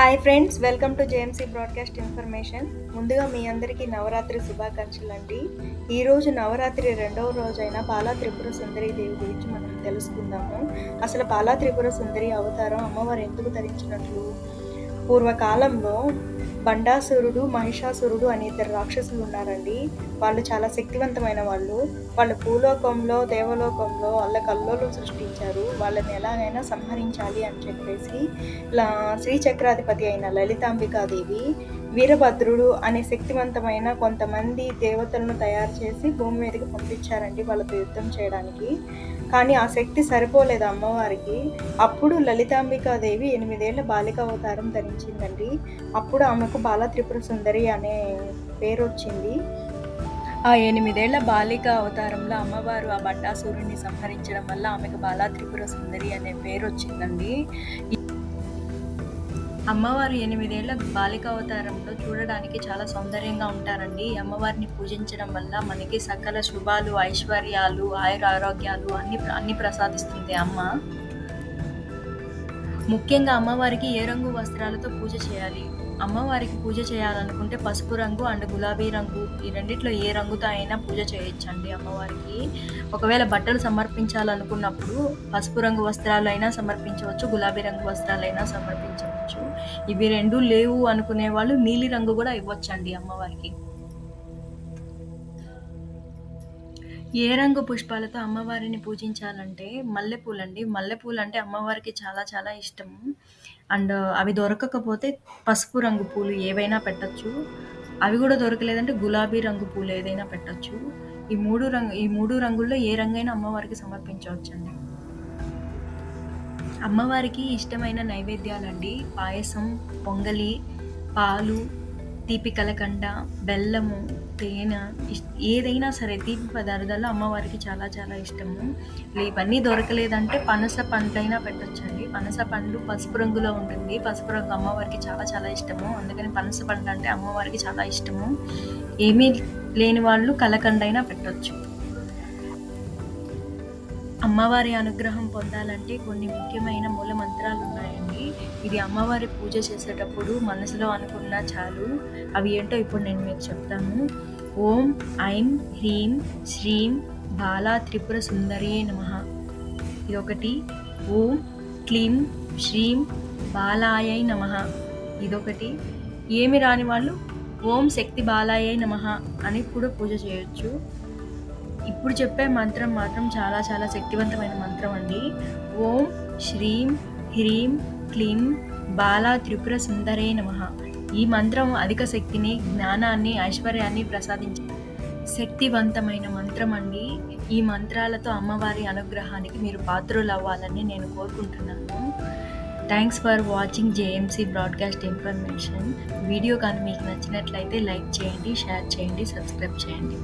Hi friends welcome to JMC broadcast information ముందుగా మీ అందరికీ నవరాత్రి శుభాకాంక్షలు అండి. ఈరోజు నవరాత్రి రెండవ రోజైన బాలా త్రిపుర సుందరి దేవి గురించి మనం తెలుసుకుందాము. అసలు బాలా త్రిపుర సుందరి అవతారం అమ్మవారు ఎందుకు ధరించినట్లు? పూర్వకాలంలో బండాసురుడు మహిషాసురుడు అనే ఇద్దరు రాక్షసులు ఉన్నారండి. వాళ్ళు చాలా శక్తివంతమైన వాళ్ళు. వాళ్ళు భూలోకంలో దేవలోకంలో వాళ్ళ కల్లోలు సృష్టించారు. వాళ్ళని ఎలాగైనా సంహరించాలి అని చెప్పేసి ఇలా శ్రీచక్రాధిపతి అయిన లలితాంబికాదేవి వీరభద్రుడు అనే శక్తివంతమైన కొంతమంది దేవతలను తయారు చేసి భూమి మీదకి పంపించారండి వాళ్ళతో యుద్ధం చేయడానికి. కానీ ఆ శక్తి సరిపోలేదు అమ్మవారికి. అప్పుడు లలితాంబికాదేవి ఎనిమిదేళ్ళ బాలిక అవతారం ధరించిందండి. అప్పుడు ఆమెకు బాల త్రిపుర సుందరి అనే పేరు వచ్చింది ఆ ఎనిమిదేళ్ళ బాలిక అవతారంలో అమ్మవారు ఆ బండాసురుడిని సంహరించడం వల్ల ఆమెకు బాలా త్రిపుర సుందరి అనే పేరు వచ్చిందండి అమ్మవారు ఎనిమిదేళ్ళ బాలిక అవతారంలో చూడడానికి చాలా సౌందర్యంగా ఉంటారండి. అమ్మవారిని పూజించడం వల్ల మనకి సకల శుభాలు ఐశ్వర్యాలు ఆయుర ఆరోగ్యాలు అన్ని అన్ని ప్రసాదిస్తుంది అమ్మ. ముఖ్యంగా అమ్మవారికి ఏ రంగు వస్త్రాలతో పూజ చేయాలి? అమ్మవారికి పూజ చేయాలనుకుంటే పసుపు రంగు అండ్ గులాబీ రంగు ఈ రెండిట్లో ఏ రంగుతో అయినా పూజ చేయొచ్చండి అమ్మవారికి. ఒకవేళ బట్టలు సమర్పించాలనుకున్నప్పుడు పసుపు రంగు వస్త్రాలైనా సమర్పించవచ్చు గులాబీ రంగు వస్త్రాలైనా సమర్పించవచ్చు. ఇవి రెండు లేవు అనుకునే వాళ్ళు నీలి రంగు కూడా ఇవ్వచ్చండి అమ్మవారికి. ఏ రంగు పుష్పాలతో అమ్మవారిని పూజించాలంటే మల్లెపూలండి. మల్లెపూలు అంటే అమ్మవారికి చాలా చాలా ఇష్టం. అండ్ అవి దొరకకపోతే పసుపు రంగు పూలు ఏవైనా పెట్టచ్చు. అవి కూడా దొరకలేదంటే గులాబీ రంగు పూలు ఏదైనా పెట్టచ్చు. ఈ మూడు రంగు ఈ మూడు రంగుల్లో ఏ రంగైనా అమ్మవారికి సమర్పించవచ్చండి. అమ్మవారికి ఇష్టమైన నైవేద్యాలండి. పాయసం పొంగలి పాలు తీపి కలకండ బెల్లము తేనె ఏదైనా సరే తీపి పదార్థాలు అమ్మవారికి చాలా చాలా ఇష్టము. ఇవన్నీ దొరకలేదంటే పనస పండ్లైనా పెట్టొచ్చండి. పనస పండు పసుపు రంగులో ఉంటుంది. పసుపు రంగు అమ్మవారికి చాలా చాలా ఇష్టము. అందుకని పనస పండు అంటే అమ్మవారికి చాలా ఇష్టము. ఏమీ లేని వాళ్ళు కలకండైనా పెట్టచ్చు. అమ్మవారి అనుగ్రహం పొందాలంటే కొన్ని ముఖ్యమైన మూల మంత్రాలు ఉన్నాయండి. ఇది అమ్మవారి పూజ చేసేటప్పుడు మనసులో అనుకున్నా చాలు. అవి ఏంటో ఇప్పుడు నేను మీకు చెప్తాను. ఓం ఐం హ్రీం శ్రీం బాలా త్రిపుర సుందరి నమ. ఇదొకటి. ఓం క్లీం శ్రీం బాలాయై నమ. ఇదొకటి. ఏమి రాని వాళ్ళు ఓం శక్తి బాలాయై నమ అని కూడా పూజ చేయొచ్చు. ఇప్పుడు చెప్పే మంత్రం మాత్రం చాలా చాలా శక్తివంతమైన మంత్రం అండి. ఓం శ్రీం హ్రీం క్లీం బాలా త్రిపుర సుందరే నమ. ఈ మంత్రం అధిక శక్తిని జ్ఞానాన్ని ఐశ్వర్యాన్ని ప్రసాదించే శక్తివంతమైన మంత్రం అండి. ఈ మంత్రాలతో అమ్మవారి అనుగ్రహానికి మీరు పాత్రలు అవ్వాలని నేను కోరుకుంటున్నాను. Thanks for watching JMC broadcast information video కానీ మీకు నచ్చినట్లయితే లైక్ చేయండి షేర్ చేయండి సబ్స్క్రైబ్ చేయండి.